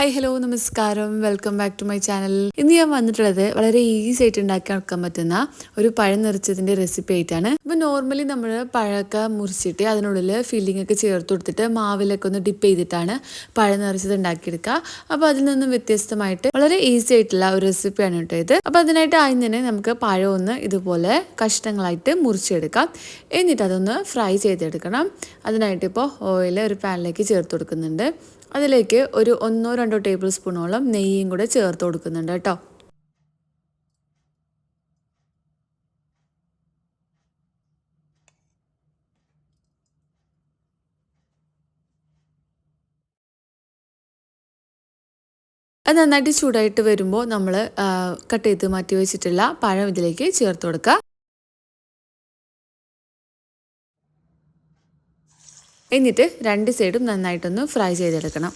Hi hello നമസ്കാരം. Welcome back to my channel ഇന്ന് ഞാൻ വന്നിട്ടുള്ളത് വളരെ ഈസി ആയിട്ട് ഉണ്ടാക്കി നടക്കാൻ പറ്റുന്ന ഒരു പഴം നിറച്ചതിന്റെ റെസിപ്പി ആയിട്ടാണ്. ഇപ്പൊ നോർമലി നമ്മൾ പഴമൊക്കെ മുറിച്ചിട്ട് അതിനുള്ളിൽ ഫില്ലിംഗ് ഒക്കെ ചേർത്ത് കൊടുത്തിട്ട് മാവിലൊക്കെ ഒന്ന് ഡിപ്പ് ചെയ്തിട്ടാണ് പഴം നിറച്ചത് ഉണ്ടാക്കിയെടുക്കുക. അപ്പോൾ അതിൽ നിന്നും വ്യത്യസ്തമായിട്ട് വളരെ ഈസി ആയിട്ടുള്ള ഒരു റെസിപ്പിയാണ് കേട്ടോ ഇത്. അപ്പോൾ അതിനായിട്ട് ആദ്യം തന്നെ നമുക്ക് പഴം ഒന്ന് ഇതുപോലെ കഷ്ണങ്ങളായിട്ട് മുറിച്ചെടുക്കാം. എന്നിട്ട് അതൊന്ന് ഫ്രൈ ചെയ്തെടുക്കണം. അതിനായിട്ട് ഇപ്പോൾ ഓയിൽ ഒരു പാനിലേക്ക് ചേർത്ത് കൊടുക്കുന്നുണ്ട്. അതിലേക്ക് ഒരു ഒന്നോ രണ്ടോ ടേബിൾ സ്പൂണോളം നെയ്യും കൂടെ ചേർത്ത് കൊടുക്കുന്നുണ്ട് കേട്ടോ. അത് നന്നായിട്ട് ചൂടായിട്ട് വരുമ്പോൾ നമ്മൾ കട്ട് ചെയ്ത് മാറ്റി വെച്ചിട്ടുള്ള പഴം ഇതിലേക്ക് ചേർത്ത് കൊടുക്കുക. എന്നിട്ട് രണ്ട് സൈഡും നന്നായിട്ടൊന്ന് ഫ്രൈ ചെയ്തെടുക്കണം.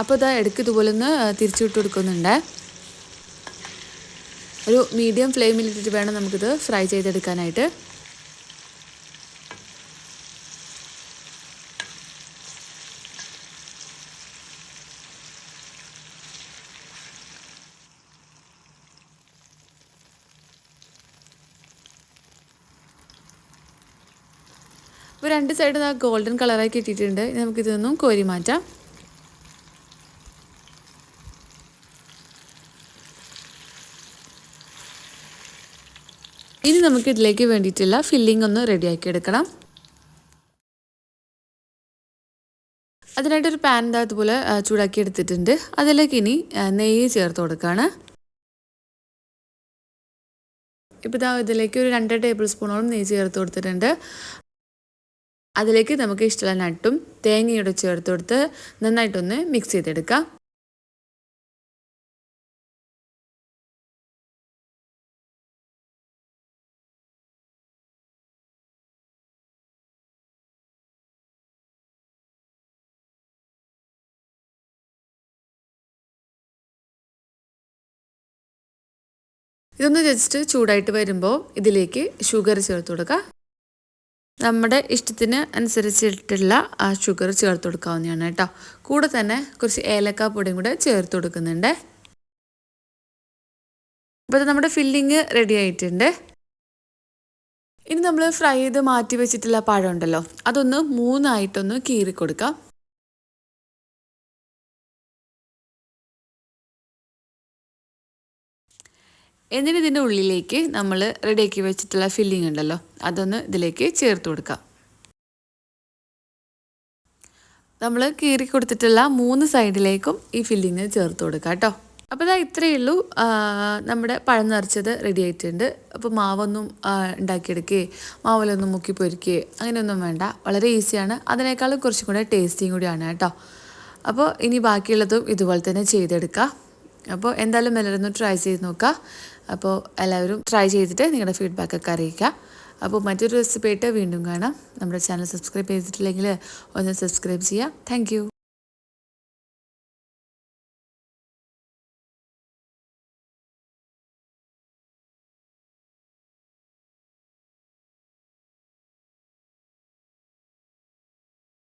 അപ്പോൾ ഇതാ ഇടയ്ക്ക് ഇതുപോലെ ഒന്ന് തിരിച്ചുവിട്ട് കൊടുക്കുന്നുണ്ട്. ഒരു മീഡിയം ഫ്ലെയിമിലിട്ടിട്ട് വേണം നമുക്കിത് ഫ്രൈ ചെയ്തെടുക്കാനായിട്ട്. ഇപ്പോൾ രണ്ട് സൈഡും ആ ഗോൾഡൻ കളറായി കിട്ടിയിട്ടുണ്ട്. നമുക്കിതൊന്നും കോരി മാറ്റാം. ഇനി നമുക്ക് ഇതിലേക്ക് വേണ്ടിയിട്ടുള്ള ഫില്ലിംഗ് ഒന്ന് റെഡിയാക്കി എടുക്കണം. അതിനായിട്ടൊരു പാൻ അതുപോലെ ചൂടാക്കി എടുത്തിട്ടുണ്ട്. അതിലേക്ക് ഇനി നെയ്യ് ചേർത്ത് കൊടുക്കുകയാണ് ഇപ്പോൾ ഇതാ ഇതിലേക്ക് ഒരു രണ്ട് ടേബിൾ സ്പൂണോളം നെയ്യ് ചേർത്ത് കൊടുത്തിട്ടുണ്ട്. അതിലേക്ക് നമുക്ക് ഇഷ്ടമുള്ള നട്ടും തേങ്ങയോടെ ചേർത്ത് കൊടുത്ത് നന്നായിട്ടൊന്ന് മിക്സ് ചെയ്തെടുക്കാം. ഇതൊന്ന് ജസ്റ്റ് ചൂടായിട്ട് വരുമ്പോൾ ഇതിലേക്ക് ഷുഗർ ചേർത്ത് കൊടുക്കുക നമ്മുടെ ഇഷ്ടത്തിന് അനുസരിച്ചിട്ടുള്ള ഷുഗർ ചേർത്ത് കൊടുക്കാവുന്നതാണ് കേട്ടോ. കൂടെ തന്നെ കുറച്ച് ഏലക്ക പൊടിയും കൂടെ ചേർത്ത് കൊടുക്കുന്നുണ്ട്. അപ്പോൾ നമ്മുടെ ഫില്ലിങ് റെഡി ആയിട്ടുണ്ട്. ഇനി നമ്മൾ ഫ്രൈ ചെയ്ത് മാറ്റി വെച്ചിട്ടുള്ള പഴം ഉണ്ടല്ലോ അതൊന്ന് മൂന്നായിട്ടൊന്ന് കീറി കൊടുക്കാം എന്നിട്ട് ഇതിന്റെ ഉള്ളിലേക്ക് നമ്മൾ റെഡിയാക്കി വെച്ചിട്ടുള്ള ഫില്ലിംഗ് ഉണ്ടല്ലോ അതൊന്ന് ഇതിലേക്ക് ചേർത്ത് കൊടുക്കാം. നമ്മൾ കീറി കൊടുത്തിട്ടുള്ള മൂന്ന് സൈഡിലേക്കും ഈ ഫില്ലിങ് ചേർത്ത് കൊടുക്കാം കേട്ടോ. അപ്പോൾ ഇതാ ഇത്രയേ ഉള്ളൂ. നമ്മുടെ പഴം നിറച്ചത് റെഡി ആയിട്ടുണ്ട്. അപ്പോൾ മാവൊന്നും ഉണ്ടാക്കിയെടുക്കുകയെ മാവിലൊന്നും മുക്കി പൊരിക്കുകയെ അങ്ങനെയൊന്നും വേണ്ട. വളരെ ഈസിയാണ് അതിനേക്കാളും കുറച്ചും കൂടെ ടേസ്റ്റിയും കൂടിയാണ് കേട്ടോ. അപ്പോൾ ഇനി ബാക്കിയുള്ളതും ഇതുപോലെ തന്നെ ചെയ്തെടുക്കുക അപ്പോൾ എന്തായാലും എല്ലാവരും ഒന്ന് ട്രൈ ചെയ്ത് നോക്കുക അപ്പോൾ എല്ലാവരും ട്രൈ ചെയ്തിട്ട് നിങ്ങളുടെ ഫീഡ്ബാക്കൊക്കെ അറിയിക്കുക. അപ്പോൾ മറ്റൊരു റെസിപ്പി ആയിട്ട് വീണ്ടും കാണാം. നമ്മുടെ ചാനൽ സബ്സ്ക്രൈബ് ചെയ്തിട്ടില്ലെങ്കിൽ ഒന്ന് സബ്സ്ക്രൈബ് ചെയ്യുക. താങ്ക്